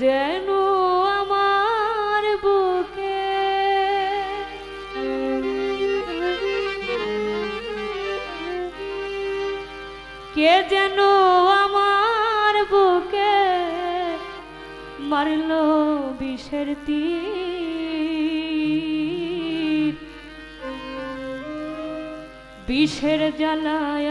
যেন আমার বুকে কে যেন আমার বুকে মারল বিষের তীর। বিষের জ্বালায়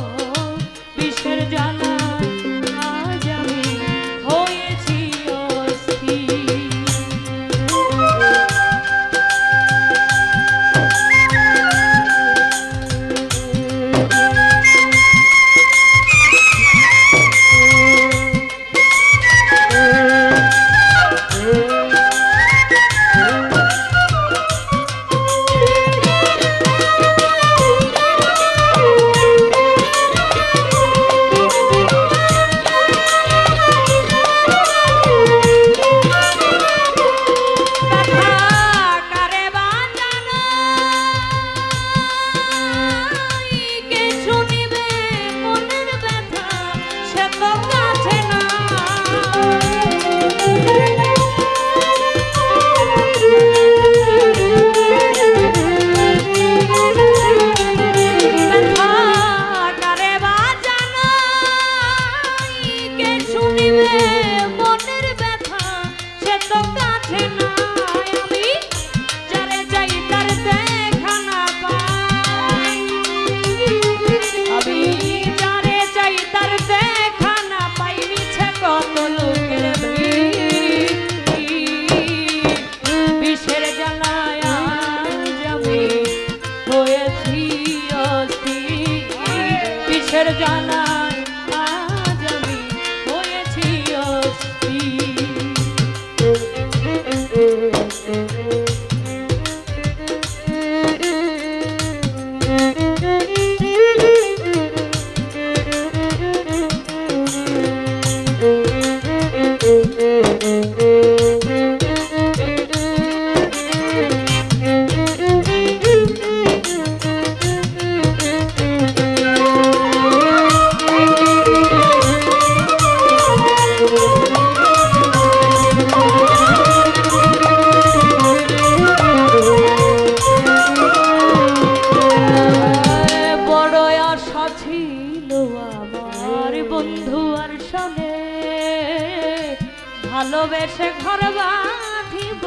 ভালোবেসে ঘর বাঁধিব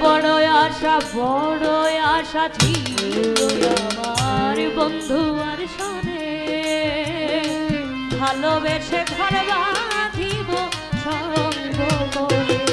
বড় আশা আশা বন্ধু আর সনে ভালোবেসে ঘর go. Away.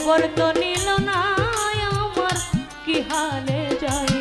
খবর তো নিল না আমার কি হালে যাই